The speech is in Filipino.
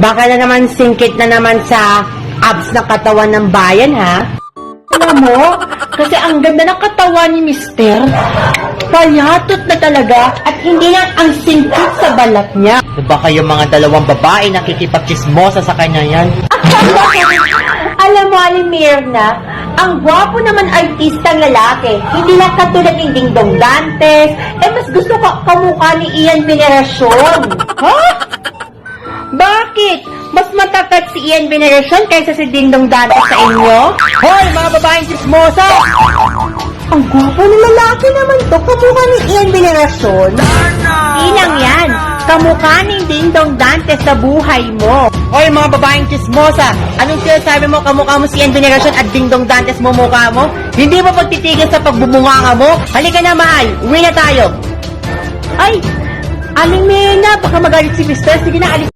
Baka na naman singkit na naman sa abs ng katawan ng bayan, ha? Alam mo, kasi ang ganda ng katawan ni Mister. Payatot na talaga at hindi lang ang singkit sa balat niya. Baka yung mga dalawang babae nakikipagchismosa sa kanya yan. Alam mo, Aling Mirna, ang gwapo naman artistang lalaki. Hindi lang katulad ni Dingdong Dantes. Eh, mas gusto ko kamukha ni Ian Veneracion. Ha? Bakit? Mas matakat si Ian Veneracion kaysa si Dingdong Dantes sa inyo? Hoy, mga babaeng chismosa! Ang gwapo ng lalaki naman to. Kamukha ni Ian Veneracion. Inang yan. Kamukha ni Dingdong Dantes sa buhay mo. Hoy, mga babaeng chismosa! Anong sinasabi mo kamukha mo si Ian Veneracion at Dingdong Dantes mo mukha mo? Hindi mo pagtitigil sa pagbubunganga mo? Halika na, mahal! Uwi na tayo! Ay, Aling Mena, baka magalit si Mister. Sige na, alis